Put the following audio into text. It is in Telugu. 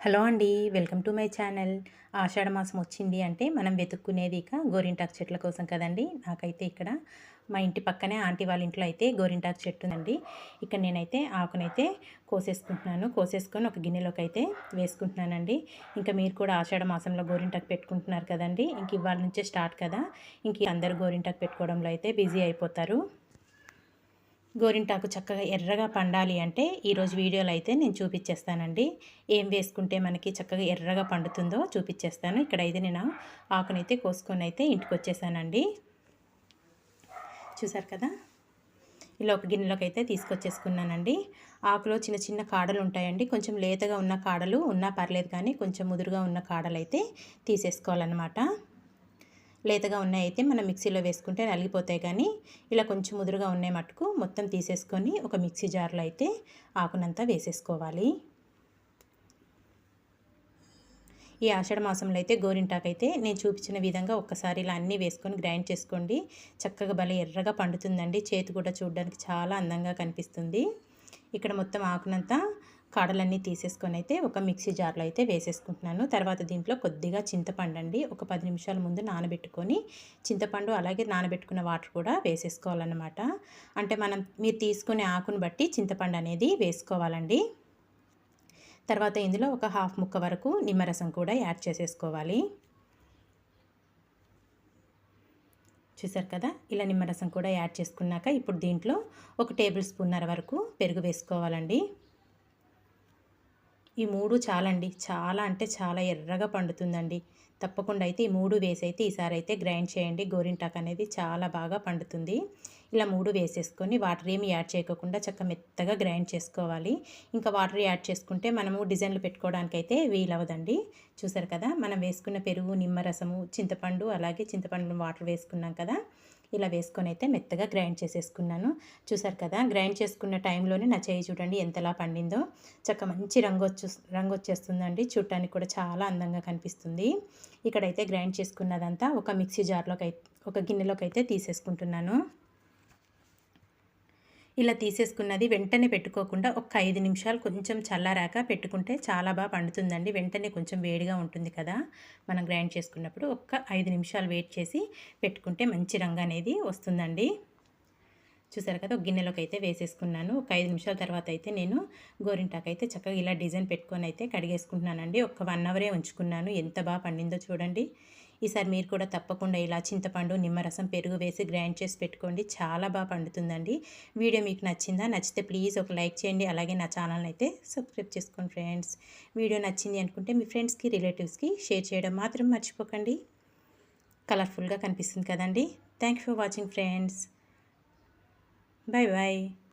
హలో అండి welcome to my channel. Ashadha మాసం వచ్చింది అంటే మనం వెతుక్కునేది ఇక గోరింటాకు చెట్ల కోసం కదండి. నాకైతే ఇక్కడ మా ఇంటి పక్కనే ఆంటీ వాళ్ళ ఇంట్లో అయితే గోరింటాకు చెట్టు ఉందండి. ఇక్కడ నేనైతే ఆకునైతే కోసేసుకుంటున్నాను. కోసేసుకొని ఒక గిన్నెలోకి అయితే వేసుకుంటున్నానండి. ఇంకా మీరు కూడా ఆషాఢ మాసంలో గోరింటాకు పెట్టుకుంటున్నారు కదండి. ఇంక ఇవాళ నుంచే స్టార్ట్ కదా. ఇంక అందరూ గోరింటాకు పెట్టుకోవడంలో అయితే బిజీ అయిపోతారు. గోరింటాకు చక్కగా ఎర్రగా పండాలి అంటే ఈరోజు వీడియోలో అయితే నేను చూపించేస్తానండి ఏం వేసుకుంటే మనకి చక్కగా ఎర్రగా పండుతుందో చూపించేస్తాను ఇక్కడైతే నేను ఆకునైతే కోసుకొని అయితే ఇంటికి వచ్చేసానండి చూసారు కదా? ఇలా ఒక గిన్నెలోకి అయితే తీసుకొచ్చేసుకున్నానండి. ఆకులో చిన్న చిన్న కాడలు ఉంటాయండి. కొంచెం లేతగా ఉన్న కాడలు ఉన్నా పర్లేదు కానీ కొంచెం ముదురుగా ఉన్న కాడలు అయితే తీసేసుకోవాలన్నమాట. లేతగా ఉన్నాయైతే మనం మిక్సీలో వేసుకుంటే నలిగిపోతాయి కానీ ఇలా కొంచెం ముదురుగా ఉన్నాయి మటుకు మొత్తం తీసేసుకొని ఒక మిక్సీ జార్లో అయితే ఆకునంతా వేసేసుకోవాలి. ఈ ఆషాఢ మాసంలో అయితే గోరింటాకు అయితే నేను చూపించిన విధంగా ఒక్కసారి ఇలా అన్నీ వేసుకొని గ్రైండ్ చేసుకోండి. చక్కగా భలే ఎర్రగా పండుతుందండి. చేతి కూడా చూడడానికి చాలా అందంగా కనిపిస్తుంది. ఇక్కడ మొత్తం ఆకునంతా కాడలన్నీ తీసేసుకొని అయితే ఒక మిక్సీ జార్లో అయితే వేసేసుకుంటున్నాను. తర్వాత దీంట్లో కొద్దిగా చింతపండు అండి ఒక పది నిమిషాల ముందు నానబెట్టుకొని చింతపండు అలాగే నానబెట్టుకున్న వాటర్ కూడా వేసేసుకోవాలన్నమాట. అంటే మనం మీరు తీసుకునే ఆకును బట్టి చింతపండు అనేది వేసుకోవాలండి. తర్వాత ఇందులో ఒక హాఫ్ ముక్క వరకు నిమ్మరసం కూడా యాడ్ చేసేసుకోవాలి. చూసారు కదా? ఇలా నిమ్మరసం కూడా యాడ్ చేసుకున్నాక ఇప్పుడు దీంట్లో ఒక టేబుల్ స్పూన్నర వరకు పెరుగు వేసుకోవాలండి. ఈ మూడు చాలండి. చాలా అంటే చాలా ఎర్రగా పండుతుందండి. తప్పకుండా అయితే ఈ మూడు వేసి అయితే ఈసారి అయితే గ్రైండ్ చేయండి. గోరింటాక్ అనేది చాలా బాగా పండుతుంది. ఇలా మూడు వేసేసుకొని వాటర్ ఏమి యాడ్ చేయకుండా చక్క మెత్తగా గ్రైండ్ చేసుకోవాలి. ఇంకా వాటర్ యాడ్ చేసుకుంటే మనము డిజైన్లు పెట్టుకోవడానికి అయితే వీలవదండి చూసారు కదా మనం వేసుకున్న పెరుగు నిమ్మరసము చింతపండు అలాగే చింతపండు వాటర్ వేసుకున్నాం కదా ఇలా వేసుకొని అయితే మెత్తగా గ్రైండ్ చేసేసుకున్నాను. చూసారు కదా గ్రైండ్ చేసుకున్న టైంలోనే నా చేయి చూడండి ఎంతలా పండిందో. చక్క మంచి రంగు వచ్చే రంగు వచ్చేస్తుందండి. చూడటానికి కూడా చాలా అందంగా కనిపిస్తుంది. ఇక్కడైతే గ్రైండ్ చేసుకున్నదంతా ఒక మిక్సీ జార్లోకి ఒక గిన్నెలోకి అయితే తీసేసుకుంటున్నాను. ఇలా తీసేసుకున్నది వెంటనే పెట్టుకోకుండా ఒక ఐదు నిమిషాలు కొంచెం చల్లారాక పెట్టుకుంటే చాలా బాగా పండుతుందండి. వెంటనే కొంచెం వేడిగా ఉంటుంది కదా. మనం గ్రైండ్ చేసుకున్నప్పుడు ఒక్క ఐదు నిమిషాలు వెయిట్ చేసి పెట్టుకుంటే మంచి రంగు అనేది వస్తుందండి. చూసారు కదా ఒక గిన్నెలోకి అయితే వేసేసుకున్నాను. ఒక ఐదు నిమిషాల తర్వాత అయితే నేను గోరింటాకు అయితే చక్కగా ఇలా డిజైన్ పెట్టుకొని అయితే కడిగేసుకుంటున్నానండి. ఒక వన్ అవరే ఉంచుకున్నాను. ఎంత బాగా పండిందో చూడండి. ఈసారి మీరు కూడా తప్పకుండా ఇలా చింతపండు నిమ్మరసం పెరుగు వేసి గ్రైండ్ చేసి పెట్టుకోండి. చాలా బాగా పండుతుందండి. వీడియో మీకు నచ్చిందా? నచ్చితే ప్లీజ్ ఒక లైక్ చేయండి. అలాగే నా ఛానల్ని అయితే సబ్స్క్రైబ్ చేసుకోండి ఫ్రెండ్స్. వీడియో నచ్చింది అనుకుంటే మీ ఫ్రెండ్స్కి రిలేటివ్స్కి షేర్ చేయడం మాత్రం మర్చిపోకండి. కలర్ఫుల్గా కనిపిస్తుంది కదండి. Thank for watching friends. Bye bye